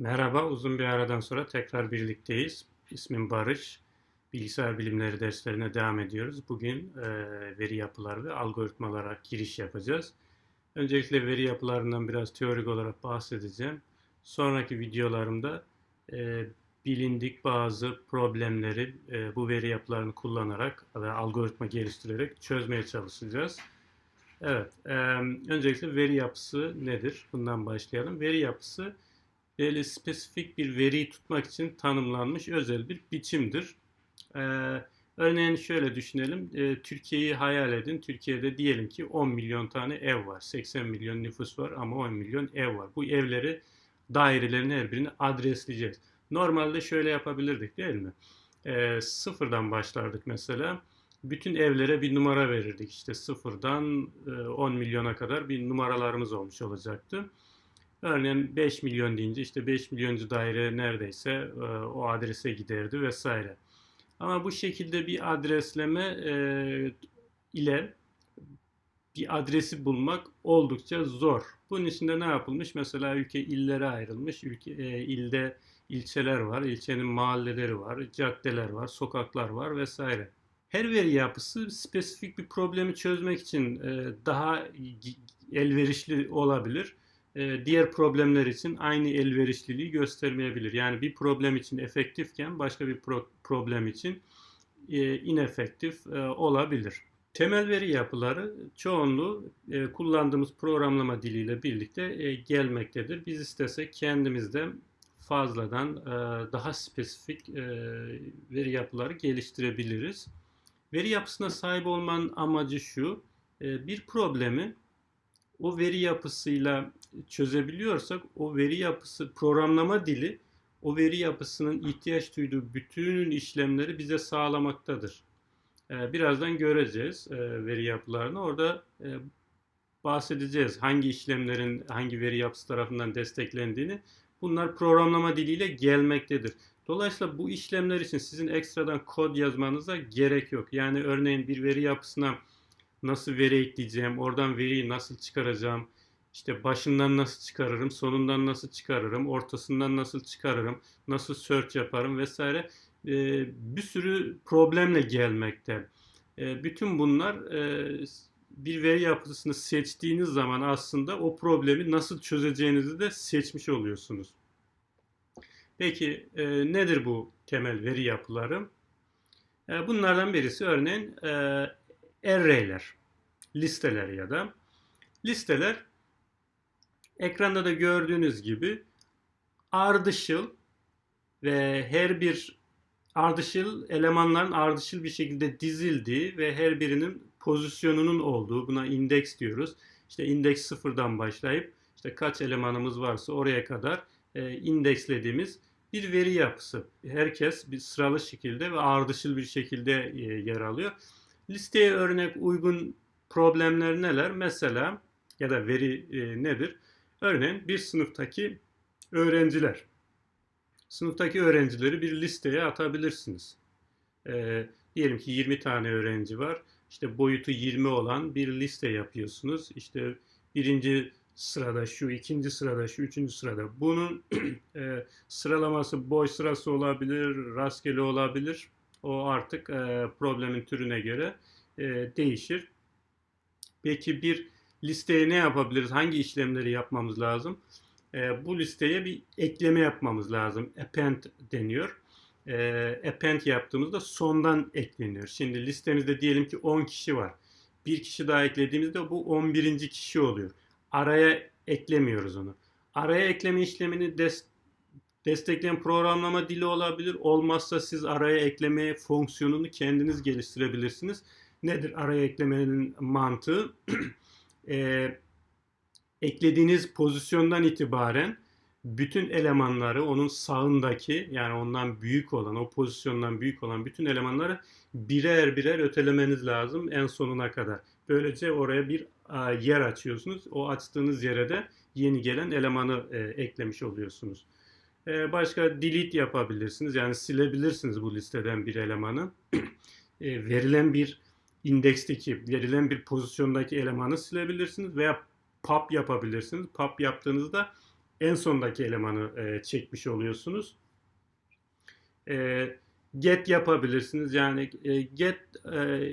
Merhaba, uzun bir aradan sonra tekrar birlikteyiz. İsmim Barış. Bilgisayar bilimleri derslerine devam ediyoruz. Bugün e, veri yapıları ve algoritmalara giriş yapacağız. Öncelikle veri yapılarından biraz teorik olarak bahsedeceğim. Sonraki videolarımda e, bilindik bazı problemleri e, bu veri yapılarını kullanarak ve algoritma geliştirerek çözmeye çalışacağız. Evet, e, öncelikle veri yapısı nedir? Bundan başlayalım. Veri yapısı böyle spesifik bir veriyi tutmak için tanımlanmış özel bir biçimdir. Ee, örneğin şöyle düşünelim. Ee, Türkiye'yi hayal edin. Türkiye'de diyelim ki 10 milyon tane ev var. 80 milyon nüfus var ama 10 milyon ev var. Bu evleri dairelerin her birini adresleyeceğiz. Normalde şöyle yapabilirdik değil mi? Ee, sıfırdan başlardık mesela. Bütün evlere bir numara verirdik. İşte sıfırdan 10 milyona kadar bir numaralarımız olmuş olacaktı. Örneğin 5 milyon deyince işte 5 milyoncu daire neredeyse e, o adrese giderdi vesaire. Ama bu şekilde bir adresleme e, ile bir adresi bulmak oldukça zor. Bunun için de ne yapılmış? Mesela ülke illere ayrılmış. Ülke, e, ilde ilçeler var, ilçenin mahalleleri var, caddeler var, sokaklar var vesaire. Her veri yapısı spesifik bir problemi çözmek için daha elverişli olabilir. E, diğer problemler için aynı elverişliliği göstermeyebilir. Yani bir problem için efektifken başka bir pro- problem için e, inefektif e, olabilir. Temel veri yapıları çoğunluğu kullandığımız programlama diliyle birlikte gelmektedir. Biz istesek kendimizde fazladan daha spesifik veri yapıları geliştirebiliriz. Veri yapısına sahip olmanın amacı şu, bir problemi o veri yapısıyla çözebiliyorsak o veri yapısı programlama dili o veri yapısının ihtiyaç duyduğu bütün işlemleri bize sağlamaktadır. Ee, birazdan göreceğiz e, veri yapılarını. Orada e, bahsedeceğiz hangi işlemlerin hangi veri yapısı tarafından desteklendiğini. Bunlar programlama diliyle gelmektedir. Dolayısıyla bu işlemler için sizin ekstradan kod yazmanıza gerek yok. Yani örneğin bir veri yapısına nasıl veri ekleyeceğim, oradan veriyi nasıl çıkaracağım, işte başından nasıl çıkarırım, sonundan nasıl çıkarırım, ortasından nasıl çıkarırım, nasıl search yaparım vesaire e, bir sürü problemle gelmekte. E, bütün bunlar e, bir veri yapısını seçtiğiniz zaman aslında o problemi nasıl çözeceğinizi de seçmiş oluyorsunuz. Peki nedir bu temel veri yapıları? Bunlardan birisi örneğin array'ler, listeler ya da listeler ekranda da gördüğünüz gibi ardışıl ve her bir ardışıl elemanların ardışıl bir şekilde dizildiği ve her birinin pozisyonunun olduğu buna indeks diyoruz. İşte indeks sıfırdan başlayıp işte kaç elemanımız varsa oraya kadar e, indekslediğimiz bir veri yapısı. Herkes bir sıralı şekilde ve ardışıl bir şekilde e, yer alıyor. Listeye örnek uygun problemler neler? Mesela ya da veri e, nedir? Örneğin bir sınıftaki öğrenciler. Sınıftaki öğrencileri bir listeye atabilirsiniz. E, diyelim ki 20 tane öğrenci var. İşte boyutu 20 olan bir liste yapıyorsunuz. İşte birinci sırada şu, ikinci sırada şu, üçüncü sırada. Bunun e, sıralaması boy sırası olabilir, rastgele olabilir. O artık e, problemin türüne göre e, değişir. Peki bir listeye ne yapabiliriz? Hangi işlemleri yapmamız lazım? E, bu listeye bir ekleme yapmamız lazım. Append deniyor. E, append yaptığımızda sondan ekleniyor. Şimdi listemizde diyelim ki 10 kişi var. Bir kişi daha eklediğimizde bu 11. kişi oluyor. Araya eklemiyoruz onu. Araya ekleme işlemini des destekleyen programlama dili olabilir. Olmazsa siz araya ekleme fonksiyonunu kendiniz geliştirebilirsiniz. Nedir araya eklemenin mantığı? e, eklediğiniz pozisyondan itibaren bütün elemanları onun sağındaki yani ondan büyük olan o pozisyondan büyük olan bütün elemanları birer birer ötelemeniz lazım en sonuna kadar. Böylece oraya bir a, yer açıyorsunuz. O açtığınız yere de yeni gelen elemanı e, eklemiş oluyorsunuz. E, başka delete yapabilirsiniz. Yani silebilirsiniz bu listeden bir elemanı. e, verilen bir indeksteki verilen bir pozisyondaki elemanı silebilirsiniz veya pop yapabilirsiniz. Pop yaptığınızda en sondaki elemanı e, çekmiş oluyorsunuz. E, get yapabilirsiniz. Yani e, get e,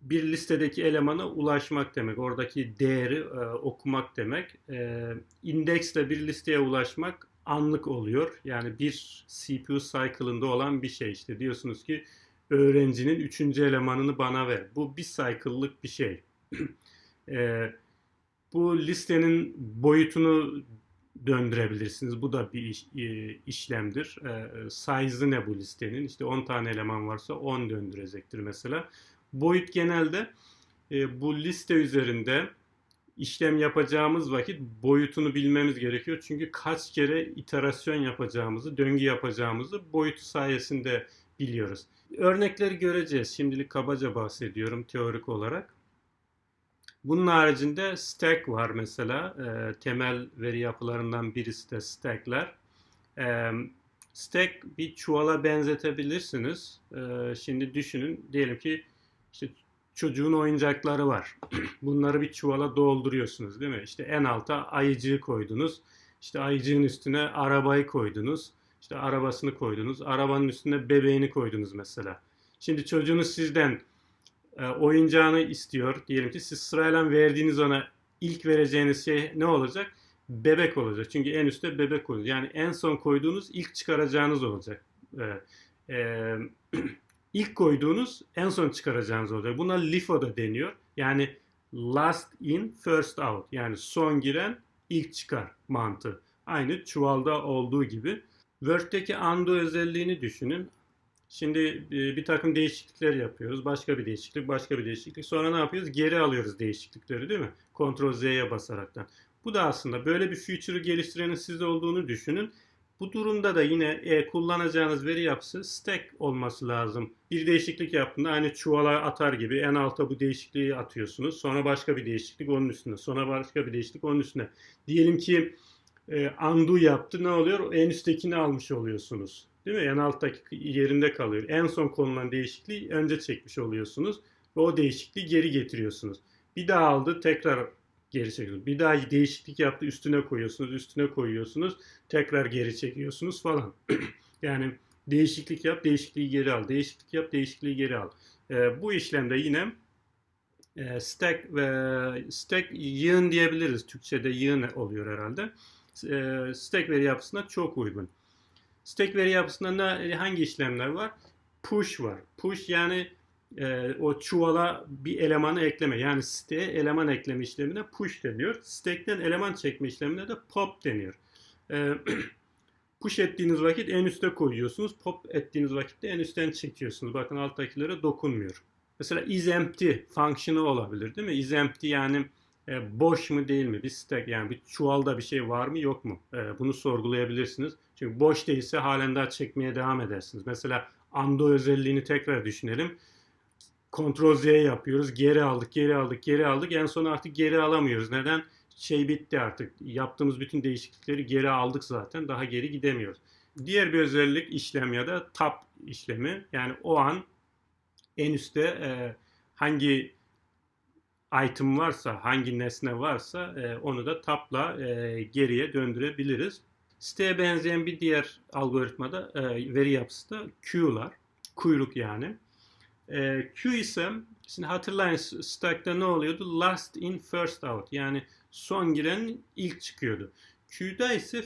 bir listedeki elemana ulaşmak demek. Oradaki değeri e, okumak demek. E, indeksle bir listeye ulaşmak anlık oluyor. Yani bir CPU cycle'ında olan bir şey işte. Diyorsunuz ki öğrencinin üçüncü elemanını bana ver. Bu bir cycle'lık bir şey. e, bu listenin boyutunu döndürebilirsiniz. Bu da bir iş, e, işlemdir. E, size'ı ne bu listenin? İşte 10 tane eleman varsa 10 döndürecektir mesela. Boyut genelde e, bu liste üzerinde işlem yapacağımız vakit boyutunu bilmemiz gerekiyor. Çünkü kaç kere iterasyon yapacağımızı, döngü yapacağımızı boyutu sayesinde biliyoruz. Örnekleri göreceğiz. Şimdilik kabaca bahsediyorum teorik olarak. Bunun haricinde stack var mesela. E, temel veri yapılarından birisi de stackler. E, stack bir çuvala benzetebilirsiniz. E, şimdi düşünün. Diyelim ki işte çocuğun oyuncakları var. Bunları bir çuvala dolduruyorsunuz değil mi? İşte en alta ayıcığı koydunuz. İşte ayıcığın üstüne arabayı koydunuz. İşte arabasını koydunuz. Arabanın üstüne bebeğini koydunuz mesela. Şimdi çocuğunuz sizden e, oyuncağını istiyor. Diyelim ki siz sırayla verdiğiniz ona ilk vereceğiniz şey ne olacak? Bebek olacak. Çünkü en üstte bebek koyuyoruz. Yani en son koyduğunuz ilk çıkaracağınız olacak. E, e, ilk koyduğunuz en son çıkaracağınız olacak. Buna LIFO da deniyor. Yani last in first out. Yani son giren ilk çıkar mantığı. Aynı çuvalda olduğu gibi. Word'deki undo özelliğini düşünün. Şimdi e, bir takım değişiklikler yapıyoruz. Başka bir değişiklik, başka bir değişiklik. Sonra ne yapıyoruz? Geri alıyoruz değişiklikleri değil mi? Ctrl Z'ye basaraktan. Bu da aslında böyle bir feature'ı geliştirenin sizde olduğunu düşünün. Bu durumda da yine e, kullanacağınız veri yapısı stack olması lazım. Bir değişiklik yaptığında aynı çuvala atar gibi en alta bu değişikliği atıyorsunuz. Sonra başka bir değişiklik onun üstüne. Sonra başka bir değişiklik onun üstüne. Diyelim ki e, undo yaptı ne oluyor? En üsttekini almış oluyorsunuz. Değil mi? En alttaki yerinde kalıyor. En son konulan değişikliği önce çekmiş oluyorsunuz. Ve o değişikliği geri getiriyorsunuz. Bir daha aldı tekrar geri çekiyorsunuz. Bir daha değişiklik yaptı üstüne koyuyorsunuz. Üstüne koyuyorsunuz. Tekrar geri çekiyorsunuz falan. yani değişiklik yap değişikliği geri al. Değişiklik yap değişikliği geri al. E, bu işlemde yine e, stack ve stack yığın diyebiliriz. Türkçe'de yığın oluyor herhalde. E, stack veri yapısına çok uygun. Stack veri yapısında ne, hangi işlemler var? Push var. Push yani e, o çuvala bir elemanı ekleme. Yani siteye eleman ekleme işlemine push deniyor. Stack'ten eleman çekme işlemine de pop deniyor. E, push ettiğiniz vakit en üste koyuyorsunuz. Pop ettiğiniz vakitte en üstten çekiyorsunuz. Bakın alttakilere dokunmuyor. Mesela is empty fonksiyonu olabilir değil mi? Is empty yani e, boş mu değil mi? Bir stack yani bir çuvalda bir şey var mı yok mu? E, bunu sorgulayabilirsiniz. Çünkü boş değilse halen daha çekmeye devam edersiniz. Mesela undo özelliğini tekrar düşünelim. Ctrl Z yapıyoruz. Geri aldık, geri aldık, geri aldık. En son artık geri alamıyoruz. Neden? Şey bitti artık. Yaptığımız bütün değişiklikleri geri aldık zaten. Daha geri gidemiyoruz. Diğer bir özellik işlem ya da tab işlemi. Yani o an en üstte e, hangi item varsa, hangi nesne varsa e, onu da tabla e, geriye döndürebiliriz. Siteye benzeyen bir diğer algoritmada e, veri yapısı da queue'lar. Kuyruk yani. E, queue ise şimdi hatırlayın stack'ta ne oluyordu? Last in first out. Yani son giren ilk çıkıyordu. Queue'da ise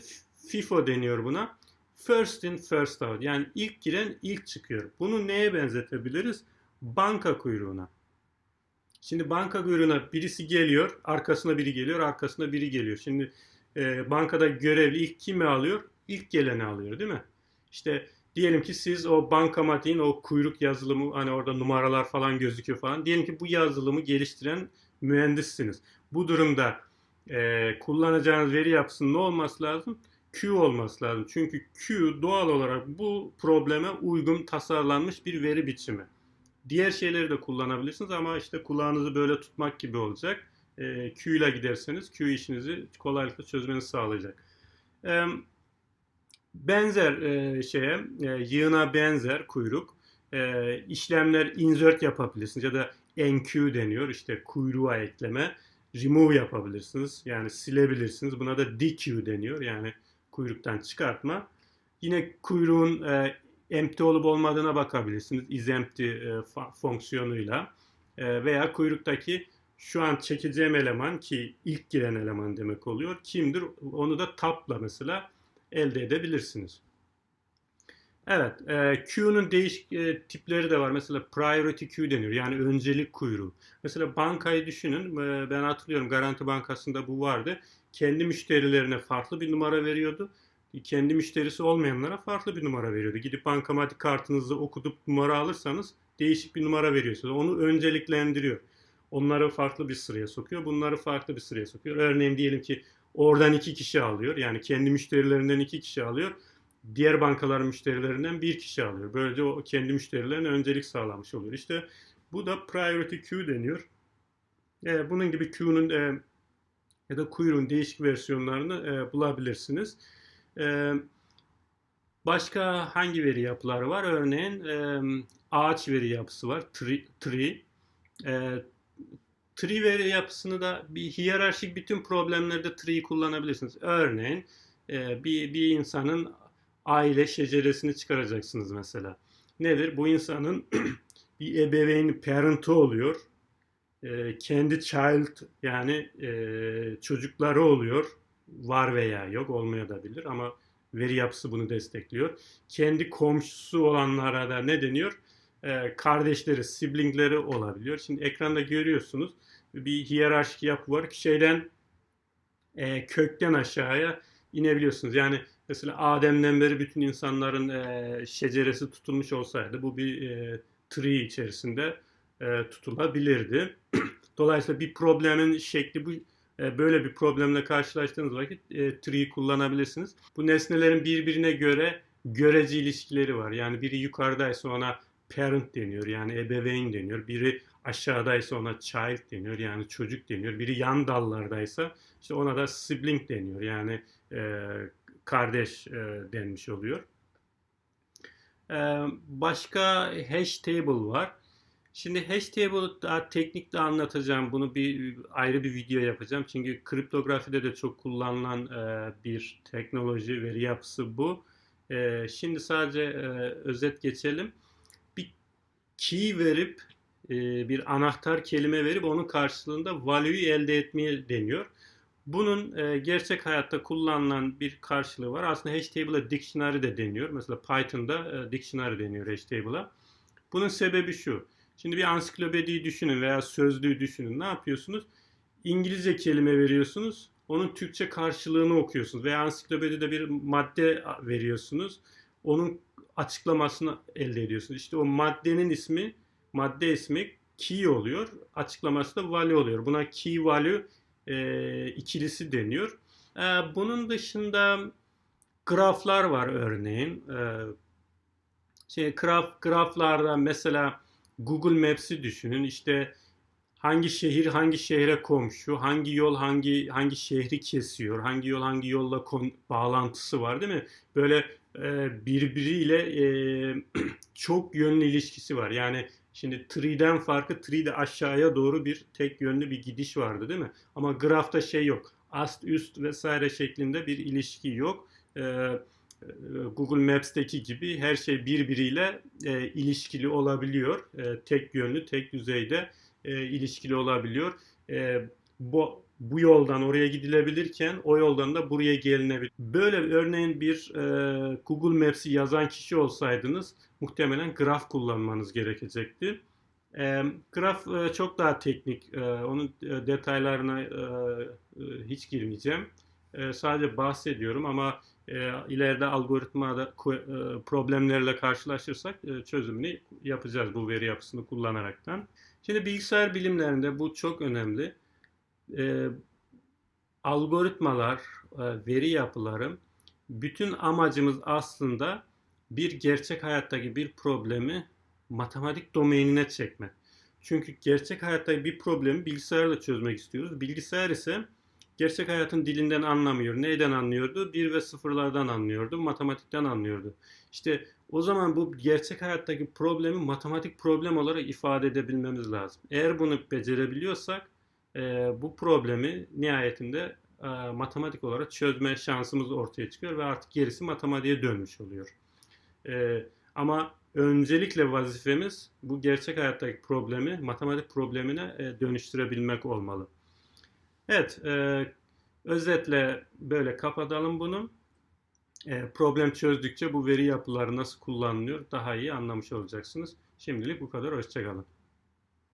FIFO deniyor buna. First in first out. Yani ilk giren ilk çıkıyor. Bunu neye benzetebiliriz? Banka kuyruğuna. Şimdi banka kuyruğuna birisi geliyor, arkasına biri geliyor, arkasına biri geliyor. Şimdi e, bankada görevli ilk kimi alıyor? İlk geleni alıyor değil mi? İşte diyelim ki siz o bankamatiğin o kuyruk yazılımı hani orada numaralar falan gözüküyor falan. Diyelim ki bu yazılımı geliştiren mühendissiniz. Bu durumda e, kullanacağınız veri yapısının ne olması lazım? Q olması lazım. Çünkü Q doğal olarak bu probleme uygun tasarlanmış bir veri biçimi. Diğer şeyleri de kullanabilirsiniz ama işte kulağınızı böyle tutmak gibi olacak. E, Q ile giderseniz Q işinizi kolaylıkla çözmenizi sağlayacak. E, benzer e, şeye, e, yığına benzer kuyruk. E, işlemler insert yapabilirsiniz ya da enqueue deniyor işte kuyruğa ekleme. remove yapabilirsiniz. Yani silebilirsiniz. Buna da DQ deniyor. Yani kuyruktan çıkartma. Yine kuyruğun e, empty olup olmadığına bakabilirsiniz. Is empty e, fonksiyonuyla. E, veya kuyruktaki şu an çekeceğim eleman ki ilk giren eleman demek oluyor. Kimdir? Onu da tapla mesela elde edebilirsiniz. Evet, e, Q'nun değişik e, tipleri de var. Mesela priority Q deniyor. Yani öncelik kuyruğu. Mesela bankayı düşünün. E, ben hatırlıyorum Garanti Bankası'nda bu vardı. Kendi müşterilerine farklı bir numara veriyordu. Kendi müşterisi olmayanlara farklı bir numara veriyordu. Gidip bankamatik kartınızı okutup numara alırsanız değişik bir numara veriyorsunuz. Onu önceliklendiriyor. Onları farklı bir sıraya sokuyor. Bunları farklı bir sıraya sokuyor. Örneğin diyelim ki oradan iki kişi alıyor. Yani kendi müşterilerinden iki kişi alıyor diğer bankaların müşterilerinden bir kişi alıyor. Böylece o kendi müşterilerine öncelik sağlamış oluyor. İşte bu da priority queue deniyor. E, bunun gibi queue'nun e, ya da kuyruğun değişik versiyonlarını e, bulabilirsiniz. E, başka hangi veri yapıları var? Örneğin e, ağaç veri yapısı var. Tree. tree. E, tree veri yapısını da bir hiyerarşik bütün problemlerde tree'yi kullanabilirsiniz. Örneğin e, bir, bir insanın aile şeceresini çıkaracaksınız mesela. Nedir? Bu insanın bir ebeveyn parent'ı oluyor. E, kendi child yani e, çocukları oluyor. Var veya yok olmayabilir ama veri yapısı bunu destekliyor. Kendi komşusu olanlara da ne deniyor? E, kardeşleri, siblingleri olabiliyor. Şimdi ekranda görüyorsunuz bir hiyerarşik yapı var. Şeyden e, kökten aşağıya inebiliyorsunuz. Yani Mesela Adem'den beri bütün insanların e, şeceresi tutulmuş olsaydı bu bir tree içerisinde tutulabilirdi. Dolayısıyla bir problemin şekli bu böyle bir problemle karşılaştığınız vakit e, tree kullanabilirsiniz. Bu nesnelerin birbirine göre görece ilişkileri var. Yani biri yukarıdaysa ona parent deniyor yani ebeveyn deniyor. Biri aşağıdaysa ona child deniyor yani çocuk deniyor. Biri yan dallardaysa işte ona da sibling deniyor yani e, kardeş e, denmiş oluyor. E, başka hash table var. Şimdi hash table'ı daha teknikle anlatacağım. Bunu bir ayrı bir video yapacağım. Çünkü kriptografide de çok kullanılan e, bir teknoloji, veri yapısı bu. E, şimdi sadece e, özet geçelim. Key verip e, bir anahtar kelime verip onun karşılığında value'yu elde etmeye deniyor. Bunun e, gerçek hayatta kullanılan bir karşılığı var. Aslında hashtable'a dictionary de deniyor. Mesela Python'da e, dictionary deniyor hashtable'a. Bunun sebebi şu. Şimdi bir ansiklopediyi düşünün veya sözlüğü düşünün. Ne yapıyorsunuz? İngilizce kelime veriyorsunuz. Onun Türkçe karşılığını okuyorsunuz. Veya ansiklopedide bir madde veriyorsunuz. Onun açıklamasını elde ediyorsunuz. İşte o maddenin ismi, madde ismi key oluyor. Açıklaması da value oluyor. Buna key value e, ikilisi deniyor. E, bunun dışında graflar var örneğin. E, şey graf graflarda mesela Google Maps'i düşünün. İşte hangi şehir hangi şehre komşu, hangi yol hangi hangi şehri kesiyor, hangi yol hangi yolla kon, bağlantısı var değil mi? Böyle e, birbiriyle e, çok yönlü ilişkisi var. Yani Şimdi tree'den farkı tree'de aşağıya doğru bir tek yönlü bir gidiş vardı değil mi? Ama grafta şey yok. Ast üst vesaire şeklinde bir ilişki yok. Ee, Google Maps'teki gibi her şey birbiriyle e, ilişkili olabiliyor. E, tek yönlü, tek düzeyde e, ilişkili olabiliyor. E, bu bu yoldan oraya gidilebilirken o yoldan da buraya gelinebilir. Böyle örneğin bir e, Google Maps'i yazan kişi olsaydınız muhtemelen graf kullanmanız gerekecekti. E, graf e, çok daha teknik. E, onun e, detaylarına e, e, hiç girmeyeceğim. E, sadece bahsediyorum ama e, ileride algoritmada e, problemlerle karşılaşırsak e, çözümünü yapacağız bu veri yapısını kullanaraktan. Şimdi bilgisayar bilimlerinde bu çok önemli e, algoritmalar, e, veri yapıları bütün amacımız aslında bir gerçek hayattaki bir problemi matematik domainine çekmek. Çünkü gerçek hayattaki bir problemi bilgisayarla çözmek istiyoruz. Bilgisayar ise gerçek hayatın dilinden anlamıyor. Neyden anlıyordu? Bir ve sıfırlardan anlıyordu. Matematikten anlıyordu. İşte o zaman bu gerçek hayattaki problemi matematik problem olarak ifade edebilmemiz lazım. Eğer bunu becerebiliyorsak e, bu problemi nihayetinde e, matematik olarak çözme şansımız ortaya çıkıyor ve artık gerisi matematiğe dönmüş oluyor. E, ama öncelikle vazifemiz bu gerçek hayattaki problemi matematik problemine e, dönüştürebilmek olmalı. Evet, e, özetle böyle kapatalım bunu. E, problem çözdükçe bu veri yapıları nasıl kullanılıyor daha iyi anlamış olacaksınız. Şimdilik bu kadar. Hoşçakalın.